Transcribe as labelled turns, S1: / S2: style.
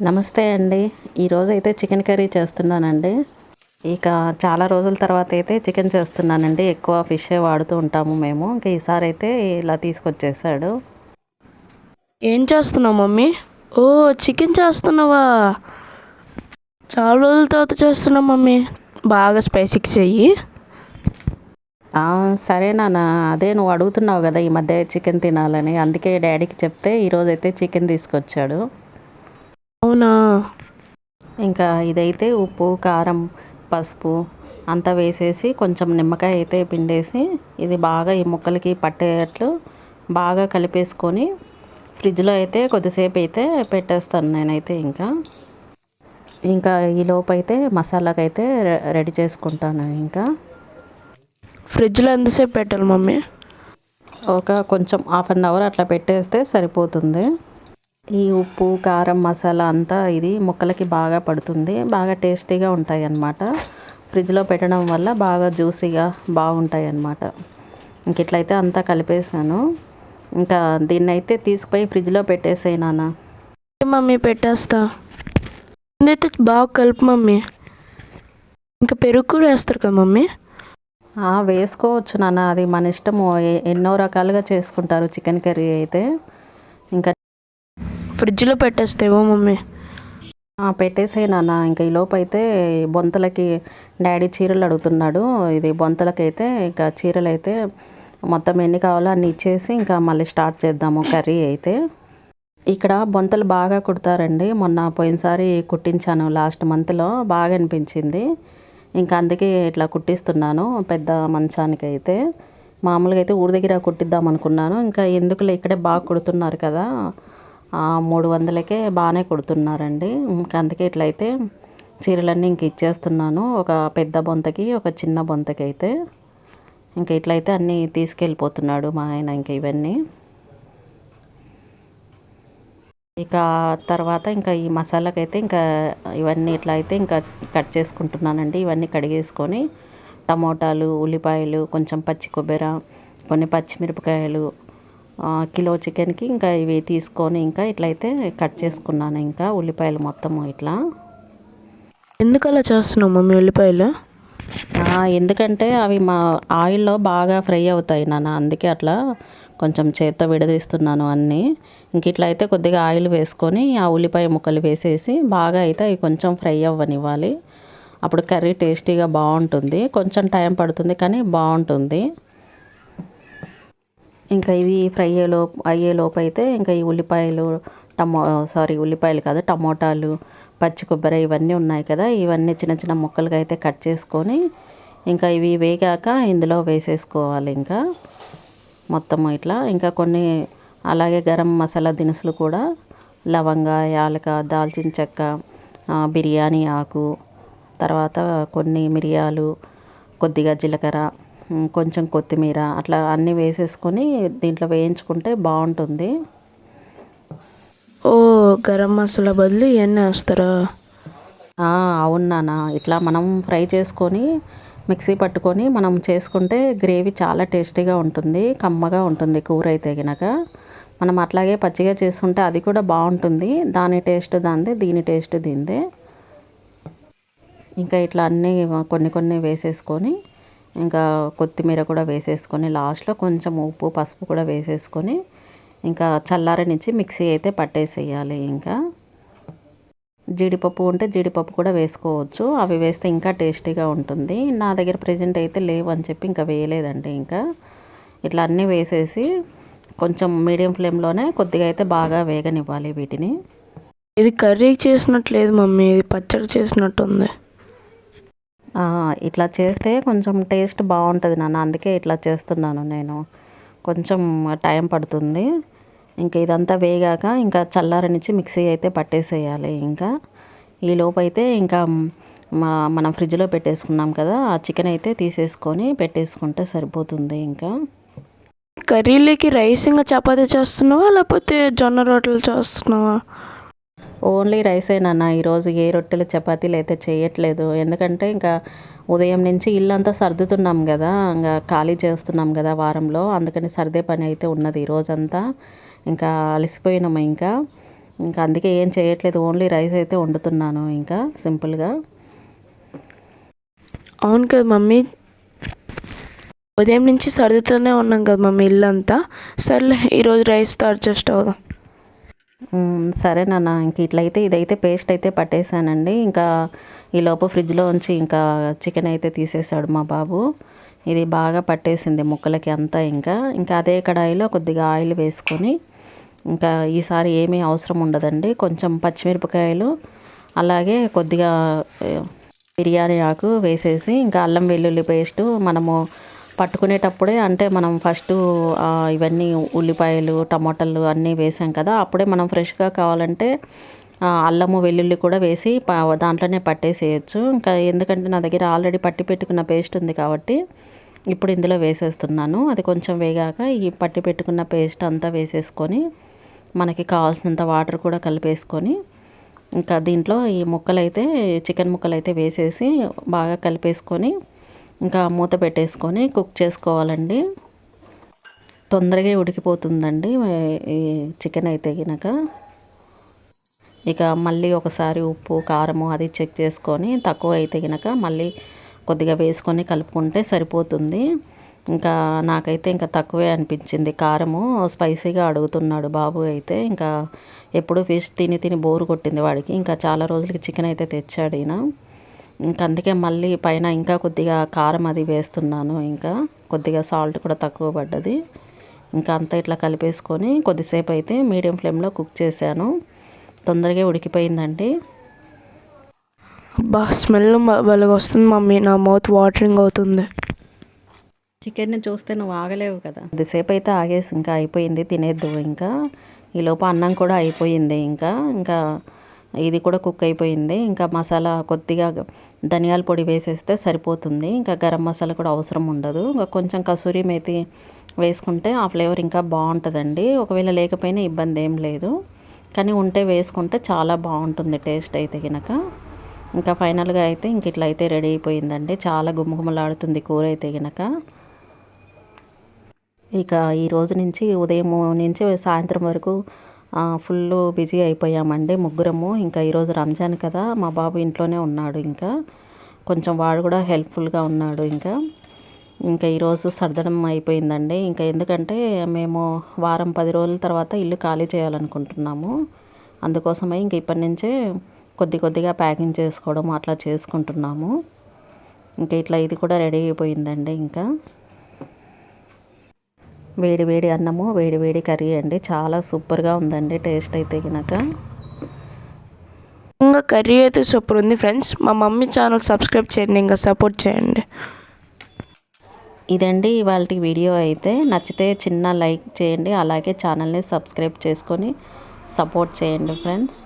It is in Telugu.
S1: నమస్తే అండి. ఈరోజు అయితే చికెన్ కర్రీ చేస్తున్నానండి. ఇక చాలా రోజుల తర్వాత అయితే చికెన్ చేస్తున్నానండి. ఎక్కువ ఫిష్ వాడుతూ ఉంటాము మేము. ఇంకా ఈసారి అయితే ఇలా తీసుకొచ్చేసాడు
S2: ఏం చేస్తున్నావు మమ్మీ? ఓ చికెన్ చేస్తున్నావా? చాలా రోజుల తర్వాత చేస్తున్నావు మమ్మీ. బాగా స్పైసీకి చెయ్యి.
S1: "ఆ, సరే నాన్న. అదే నువ్వు అడుగుతున్నావు కదా ఈ మధ్య చికెన్ తినాలని. అందుకే డాడీకి చెప్తే ఈరోజు అయితే చికెన్ తీసుకొచ్చాడు.
S2: అవునా?
S1: ఇంకా ఇదైతే ఉప్పు కారం పసుపు అంతా వేసేసి కొంచెం నిమ్మకాయ అయితే పిండేసి ఇది బాగా ఈ ముక్కలకి పట్టేటట్లు బాగా కలిపేసుకొని ఫ్రిడ్జ్లో అయితే కొద్దిసేపు అయితే పెట్టేస్తాను నేనైతే ఇంకా. ఇంకా ఈ లోపు అయితే మసాలాకి అయితే రెడీ చేసుకుంటాను ఇంకా.
S2: ఫ్రిడ్జ్లో ఎంతసేపు పెట్టాలి మమ్మీ?
S1: ఒక కొంచెం హాఫ్ అన్ అవర్ అట్లా పెట్టేస్తే సరిపోతుంది. ఈ ఉప్పు కారం మసాలా అంతా ఇది ముక్కలకి బాగా పడుతుంది. బాగా టేస్టీగా ఉంటాయి అన్నమాట ఫ్రిడ్జ్లో పెట్టడం వల్ల బాగా జ్యూసీగా బాగుంటాయి అన్నమాట ఇంక ఇట్లయితే అంతా కలిపేసాను ఇంకా దీన్ని అయితే తీసుకుపోయి ఫ్రిడ్జ్లో పెట్టేసేయి నాన్న.
S2: మమ్మీ పెట్టేస్తా. ఇదైతే బాగా కలుపు మమ్మీ. ఇంకా పెరుగు కూడా వేస్తారు కదా మమ్మీ?
S1: ఆ, వేసుకోవచ్చు నాన్న. అది మన ఇష్టము. ఎన్నో రకాలుగా చేసుకుంటారు చికెన్ కర్రీ అయితే. ఇంకా
S2: ఫ్రిడ్జ్లో పెట్టేస్తేవో మమ్మీ.
S1: పెట్టేసాయి నాన్న. ఇంకా ఈ అయితే బొంతలకి డాడీ చీరలు అడుగుతున్నాడు. ఇది బొంతలకి అయితే ఇంకా చీరలు అయితే మొత్తం ఎన్ని కావాలో అన్ని ఇచ్చేసి ఇంకా మళ్ళీ స్టార్ట్ చేద్దాము కర్రీ అయితే. ఇక్కడ బొంతలు బాగా కుడతారండి. మొన్న పోయినసారి కుట్టించాను లాస్ట్ మంత్లో. బాగా అనిపించింది. ఇంకా అందుకే ఇట్లా కుట్టిస్తున్నాను పెద్ద మంచానికి అయితే మామూలుగా అయితే ఊరి దగ్గర కుట్టిద్దాం అనుకున్నాను ఇంకా ఎందుకులే ఇక్కడే బాగా కుడుతున్నారు కదా. మూడు వందలకే బాగానే కుడుతున్నారండి. ఇంకా అందుకే ఇట్లయితే చీరలన్నీ ఇంక ఇచ్చేస్తున్నాను. ఒక పెద్ద బొంతకి ఒక చిన్న బొంతకి అయితే ఇంకా ఇట్లయితే అన్నీ తీసుకెళ్ళిపోతున్నాడు మా ఆయన ఇంకా ఇవన్నీ. ఇక తర్వాత ఇంకా ఈ మసాలాకి అయితే ఇంకా ఇవన్నీ ఇట్లా అయితే ఇంకా కట్ చేసుకుంటున్నానండి. ఇవన్నీ కడిగేసుకొని టమోటాలు ఉల్లిపాయలు కొంచెం పచ్చి కొబ్బరి కొన్ని పచ్చిమిరపకాయలు కిలో చికెన్కి ఇంకా ఇవి తీసుకొని ఇంకా ఇట్లయితే కట్ చేసుకున్నాను ఇంకా ఉల్లిపాయలు మొత్తము ఇట్లా.
S2: ఎందుకు అలా చేస్తున్నావు మమ్మీ ఉల్లిపాయలు?
S1: ఎందుకంటే అవి మా ఆయిల్లో బాగా ఫ్రై అవుతాయి నాన్న అందుకే అట్లా కొంచెం చేత్తో విడదీస్తున్నాను అన్నీ. ఇంక ఇట్లా అయితే కొద్దిగా ఆయిల్ వేసుకొని ఆ ఉల్లిపాయ ముక్కలు వేసేసి బాగా అయితే అవి కొంచెం ఫ్రై అవ్వనివ్వాలి. అప్పుడు కర్రీ టేస్టీగా బాగుంటుంది. కొంచెం టైం పడుతుంది కానీ బాగుంటుంది. ఇంకా ఇవి ఫ్రై అయ్యేలోపు అయ్యేలోపు అయితే ఇంకా ఈ ఉల్లిపాయలు టమో సారీ ఉల్లిపాయలు కాదు టమోటాలు పచ్చి కొబ్బరి ఇవన్నీ ఉన్నాయి కదా ఇవన్నీ చిన్న చిన్న ముక్కలుగా అయితే కట్ చేసుకొని ఇంకా ఇవి వేగాక ఇందులో వేసేసుకోవాలి ఇంకా మొత్తం ఇట్లా. ఇంకా కొన్ని అలాగే గరం మసాలా దినుసులు కూడా లవంగ యాలక దాల్చిన చెక్క బిర్యానీ ఆకు తర్వాత కొన్ని మిరియాలు కొద్దిగా జీలకర్ర కొంచెం కొత్తిమీర అట్లా అన్నీ వేసేసుకొని దీంట్లో వేయించుకుంటే బాగుంటుంది.
S2: ఓ గరం మసాలా బదులు ఇవన్నీ వేస్తారా?
S1: ఆ, అవును నాన్న. ఇట్లా మనం ఫ్రై చేసుకొని మిక్సీ పట్టుకొని మనం చేసుకుంటే గ్రేవీ చాలా టేస్టీగా ఉంటుంది కమ్మగా ఉంటుంది కూర అయితే గినక. మనం అట్లాగే పచ్చిగా చేసుకుంటే అది కూడా బాగుంటుంది. దాని టేస్ట్ దాందే దీని టేస్ట్ దీందే. ఇంకా ఇట్లా అన్నీ కొన్ని కొన్ని వేసేసుకొని ఇంకా కొత్తిమీర కూడా వేసేసుకొని లాస్ట్లో కొంచెం ఉప్పు పసుపు కూడా వేసేసుకొని ఇంకా చల్లారనిచ్చి మిక్సీ అయితే పట్టేసేయాలి ఇంకా. జీడిపప్పు ఉంటే జీడిపప్పు కూడా వేసుకోవచ్చు. అవి వేస్తే ఇంకా టేస్టీగా ఉంటుంది. నా దగ్గర ప్రజెంట్ అయితే లేవు అని చెప్పి ఇంకా వేయలేదండి ఇంకా. ఇట్లా అన్నీ వేసేసి కొంచెం మీడియం ఫ్లేమ్లోనే కొద్దిగా అయితే బాగా వేగనివ్వాలి వీటిని.
S2: ఇది కర్రీ చేసినట్లేదు మమ్మీ. ఇది పచ్చడి చేసినట్టుంది
S1: ఉంది. ఇట్లా చేస్తే కొంచెం టేస్ట్ బాగుంటుంది నాన్న. అందుకే ఇట్లా చేస్తున్నాను నేను. కొంచెం టైం పడుతుంది. ఇంకా ఇదంతా వేగాక ఇంకా చల్లారనిచ్చి మిక్సీ అయితే పట్టేసేయాలి ఇంకా. ఈ లోపైతే ఇంకా మా మనం ఫ్రిడ్జ్లో పెట్టేసుకున్నాం కదా ఆ చికెన్ అయితే తీసేసుకొని పెట్టేసుకుంటే సరిపోతుంది ఇంకా.
S2: కర్రీలోకి రైస్ ఇంకా చపాతీ చేస్తున్నావా? లేకపోతే జొన్న రొట్టెలు చేస్తున్నావా?
S1: ఓన్లీ రైసే నాన్న. ఈరోజు ఏ రొట్టెలు చపాతీలు అయితే చేయట్లేదు. ఎందుకంటే ఇంకా ఉదయం నుంచి ఇల్లంతా సర్దుతున్నాం కదా. ఇంకా ఖాళీ చేస్తున్నాం కదా వారంలో. అందుకని సర్దే పని అయితే ఉన్నది ఈరోజంతా ఇంకా అలసిపోయినాము ఇంకా. ఇంకా అందుకే ఏం చేయట్లేదు. ఓన్లీ రైస్ అయితే వండుతున్నాను ఇంకా సింపుల్గా.
S2: అవును కదా మమ్మీ. ఉదయం నుంచి సర్దుతూనే ఉన్నాం కదా మమ్మీ ఇల్లు అంతా సర్లే ఈరోజు రైస్తో అడ్జస్ట్ అవుదాం.
S1: సరే నాన్న ఇంక ఇట్లయితే ఇదైతే పేస్ట్ అయితే పట్టేశానండి. ఇంకా ఈ లోపు ఫ్రిడ్జ్లో ఉంచి ఇంకా చికెన్ అయితే తీసేసాడు మా బాబు. ఇది బాగా పట్టేసింది ముక్కలకి అంతా ఇంకా. ఇంకా అదే కడాయిలో కొద్దిగా ఆయిల్ వేసుకొని ఇంకా ఈసారి ఏమీ అవసరం ఉండదండి. కొంచెం పచ్చిమిరపకాయలు అలాగే కొద్దిగా బిర్యానీ ఆకు వేసేసి ఇంకా అల్లం వెల్లుల్లి పేస్టు మనము పట్టుకునేటప్పుడే అంటే మనం ఫస్ట్ ఇవన్నీ ఉల్లిపాయలు టమాటాలు అన్నీ వేసాం కదా అప్పుడే మనం ఫ్రెష్గా కావాలంటే అల్లము వెల్లుల్లి కూడా వేసి దాంట్లోనే పట్టేసేయచ్చు. ఇంకా ఎందుకంటే నా దగ్గర ఆల్రెడీ పట్టి పెట్టుకున్న పేస్ట్ ఉంది కాబట్టి ఇప్పుడు ఇందులో వేసేస్తున్నాను. అది కొంచెం వేగాక ఈ పట్టి పెట్టుకున్న పేస్ట్ అంతా వేసేసుకొని మనకి కావాల్సినంత వాటర్ కూడా కలిపేసుకొని ఇంకా దీంట్లో ఈ ముక్కలైతే చికెన్ ముక్కలైతే వేసేసి బాగా కలిపేసుకొని ఇంకా మూత పెట్టేసుకొని కుక్ చేసుకోవాలండి. తొందరగా ఉడికిపోతుందండి ఈ చికెన్ అయితే గినక. ఇక మళ్ళీ ఒకసారి ఉప్పు కారము అది చెక్ చేసుకొని తక్కువ అయితే గినక మళ్ళీ కొద్దిగా వేసుకొని కలుపుకుంటే సరిపోతుంది. ఇంకా నాకైతే ఇంకా తక్కువే అనిపించింది. కారము స్పైసీగా అడుగుతున్నాడు బాబు అయితే. ఇంకా ఎప్పుడు ఫిష్ తిని తిని బోరు కొట్టింది వాడికి. ఇంకా చాలా రోజులకి చికెన్ అయితే తెచ్చాడు ఈయన. ఇంకా అందుకే మళ్ళీ పైన ఇంకా కొద్దిగా కారం అది వేస్తున్నాను. ఇంకా కొద్దిగా సాల్ట్ కూడా తక్కువ పడ్డది. ఇంకా అంతా ఇట్లా కలిపేసుకొని కొద్దిసేపు అయితే మీడియం ఫ్లేమ్లో కుక్ చేశాను. తొందరగా ఉడికిపోయిందండి.
S2: అబ్బా స్మెల్ వాళ్ళకి వస్తుంది మమ్మీ. నా మౌత్ వాటరింగ్ అవుతుంది.
S1: చికెన్ని చూస్తే నువ్వు ఆగలేవు కదా. కొద్దిసేపు అయితే ఆగేసి ఇంకా అయిపోయింది. తినేద్దు ఇంకా. ఈ లోపు అన్నం కూడా అయిపోయింది ఇంకా. ఇంకా ఇది కూడా కుక్ అయిపోయింది. ఇంకా మసాలా కొద్దిగా ధనియాల పొడి వేసేస్తే సరిపోతుంది. ఇంకా గరం మసాలా కూడా అవసరం ఉండదు. ఇంకా కొంచెం కసూరి మేతి వేసుకుంటే ఆ ఫ్లేవర్ ఇంకా బాగుంటుందండి. ఒకవేళ లేకపోయినా ఇబ్బంది ఏం లేదు. కానీ ఉంటే వేసుకుంటే చాలా బాగుంటుంది టేస్ట్ అయితే కనుక ఇంకా ఫైనల్గా అయితే ఇంక ఇట్లా అయితే రెడీ అయిపోయిందండి. చాలా గుమగుమలాడుతుంది కూర అయితే కనుక ఇక ఈ రోజు నుంచి ఉదయం నుంచి సాయంత్రం వరకు ఫుల్ బిజీ అయిపోయామండి ముగ్గురము. ఇంకా ఈరోజు రంజాన్ కదా మా బాబు ఇంట్లోనే ఉన్నాడు ఇంకా. కొంచెం వాడు కూడా హెల్ప్ఫుల్గా ఉన్నాడు ఇంకా. ఇంకా ఈరోజు సర్దడం అయిపోయిందండి. ఇంకా ఎందుకంటే మేము వారం పది రోజుల తర్వాత ఇల్లు ఖాళీ చేయాలనుకుంటున్నాము. అందుకోసమే ఇంక ఇప్పటి నుంచే కొద్ది కొద్దిగా ప్యాకింగ్ చేసుకోవడం అట్లా చేసుకుంటున్నాము. ఇంకా ఇట్లా ఇది కూడా రెడీ అయిపోయిందండి ఇంకా. వేడి వేడి అన్నము వేడి వేడి కర్రీ అండి. చాలా సూపర్గా ఉందండి. టేస్ట్ అయితే కనుక
S2: ఇంకా కర్రీ అయితే సూపర్ ఉంది ఫ్రెండ్స్. మా మమ్మీ ఛానల్ సబ్స్క్రైబ్ చేయండి ఇంకా సపోర్ట్ చేయండి.
S1: ఇదండి ఇవాళ వీడియో అయితే. నచ్చితే చిన్న లైక్ చేయండి. అలాగే ఛానల్ని సబ్స్క్రైబ్ చేసుకొని సపోర్ట్ చేయండి ఫ్రెండ్స్.